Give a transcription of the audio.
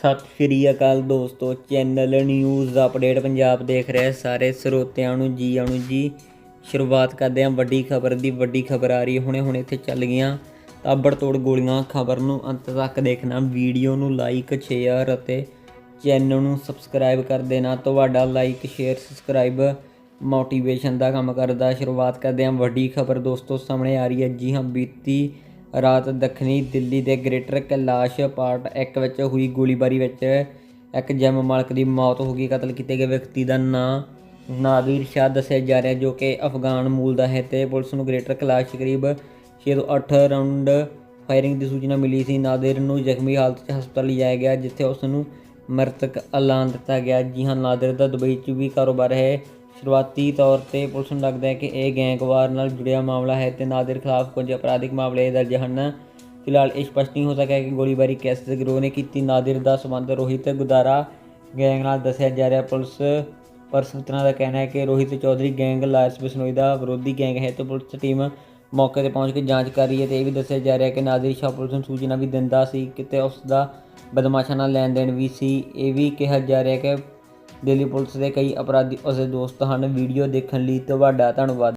ਸਤਿ ਸ਼੍ਰੀ ਅਕਾਲ ਦੋਸਤੋ, channel news update Punjab ਦੇਖ ਰਹੇ ਸਾਰੇ ਸਰੋਤਿਆਂ ਨੂੰ ਜੀ ਆਣੂ ਜੀ। ਸ਼ੁਰੂਆਤ ਕਰਦੇ ਹਾਂ ਵੱਡੀ ਖਬਰ ਦੀ, ਵੱਡੀ ਖਬਰ ਆ ਰਹੀ ਹੈ। ਹੁਣੇ ਹੁਣੇ ਇੱਥੇ ਚੱਲ ਗਈਆਂ ਤਾਬੜਤੋੜ ਗੋਲੀਆਂ। ਖਬਰ ਨੂੰ ਅੰਤ ਤੱਕ ਦੇਖਣਾ, ਵੀਡੀਓ ਨੂੰ ਲਾਈਕ ਸ਼ੇਅਰ ਅਤੇ ਚੈਨਲ ਨੂੰ ਸਬਸਕ੍ਰਾਈਬ ਕਰ ਦੇਣਾ। ਤੁਹਾਡਾ ਲਾਈਕ ਸ਼ੇਅਰ ਸਬਸਕ੍ਰਾਈਬ ਮੋਟੀਵੇਸ਼ਨ ਦਾ ਕੰਮ ਕਰਦਾ। ਸ਼ੁਰੂਆਤ ਕਰਦੇ ਹਾਂ ਵੱਡੀ ਖਬਰ ਦੋਸਤੋ, ਸਾਹਮਣੇ ਆ ਰਹੀ ਹੈ ਜੀ, ਹਾਂ, ਬੀਤੀ ਰਾਤ ਦੱਖਣੀ ਦਿੱਲੀ ਦੇ ਗ੍ਰੇਟਰ ਕੈਲਾਸ਼ ਪਾਰਟ 1 ਵਿੱਚ ਹੋਈ ਗੋਲੀਬਾਰੀ ਵਿੱਚ ਇੱਕ ਜਿਮ ਮਾਲਕ ਦੀ ਮੌਤ ਹੋ ਗਈ। ਕਤਲ ਕੀਤੇ ਗਏ ਵਿਅਕਤੀ ਦਾ ਨਾਂ ਨਾਦੀਰ ਸ਼ਾਹ ਦੱਸਿਆ ਜਾ ਰਿਹਾ ਜੋ ਕਿ ਅਫਗਾਨ ਮੂਲ ਦਾ ਹੈ ਤੇ ਪੁਲਿਸ ਨੂੰ ਗ੍ਰੇਟਰ ਕੈਲਾਸ਼ ਕਰੀਬ 6 ਤੋਂ 8 ਰਾਉਂਡ ਫਾਇਰਿੰਗ ਦੀ ਸੂਚਨਾ ਮਿਲੀ ਸੀ। ਨਾਦਰ ਨੂੰ ਜ਼ਖਮੀ ਹਾਲਤ 'ਚ ਹਸਪਤਾਲ ਲਿਜਾਇਆ ਗਿਆ, ਜਿੱਥੇ ਉਸ ਨੂੰ ਮ੍ਰਿਤਕ ਐਲਾਨ ਦਿੱਤਾ ਗਿਆ। ਜੀ ਹਾਂ, ਨਾਦਰ ਦਾ ਦੁਬਈ 'ਚ ਵੀ ਕਾਰੋਬਾਰ ਹੈ। ਸ਼ੁਰੂਆਤੀ ਤੌਰ ਤੇ ਪੁਲਿਸ ਨੂੰ ਲੱਗਦਾ ਹੈ ਕਿ ਇਹ ਗੈਂਗਵਾਰ ਨਾਲ ਜੁੜਿਆ ਮਾਮਲਾ ਹੈ ਤੇ ਨਾਦਰ ਖਿਲਾਫ ਕੁਝ ਅਪਰਾਧਿਕ ਮਾਮਲੇ ਦਰਜ ਹਨ ਫਿਲਹਾਲ ਇਹ ਸਪਸ਼ਟ ਨਹੀਂ ਹੋ ਸਕਿਆ ਕਿ ਗੋਲੀਬਾਰੀ ਕਿਸ ਗਿਰੋਹ ਨੇ ਕੀਤੀ। ਨਾਦਰ ਦਾ ਸਬੰਧ ਰੋਹਿਤ ਗੁਦਾਰਾ ਗੈਂਗ ਨਾਲ ਦੱਸਿਆ ਜਾ ਰਿਹਾ, ਪੁਲਿਸ ਪਰ ਸੂਤਰਾਂ ਦਾ ਕਹਿਣਾ ਹੈ ਕਿ ਰੋਹਿਤ ਚੌਧਰੀ ਗੈਂਗ ਲਾਇਸ ਬਿਸ਼ਨੋਈ ਦਾ ਵਿਰੋਧੀ ਗੈਂਗ ਹੈ ਤੇ ਪੁਲਿਸ ਟੀਮ ਮੌਕੇ ਤੇ ਪਹੁੰਚ ਕੇ ਜਾਂਚ ਕਰ ਰਹੀ ਹੈ ਤੇ ਇਹ ਵੀ ਦੱਸਿਆ ਜਾ ਰਿਹਾ ਕਿ ਨਾਦਰ ਸ਼ਾਹ ਪੁਲਿਸ ਨੂੰ ਸੂਚਨਾ ਵੀ ਦਿੰਦਾ ਸੀ ਕਿਤੇ ਉਸ ਦਾ ਬਦਮਾਸ਼ਾਂ ਨਾਲ ਲੈਣ ਦੇਣ ਵੀ ਸੀ। ਇਹ ਵੀ ਕਿਹਾ ਜਾ ਰਿਹਾ ਕਿ ਦਿੱਲੀ ਪੁਲਿਸ ਦੇ ਕਈ ਅਪਰਾਧੀ ਉਸਦੇ ਦੋਸਤ ਹਨ। ਵੀਡੀਓ ਦੇਖਣ ਲਈ ਤੁਹਾਡਾ ਧੰਨਵਾਦ।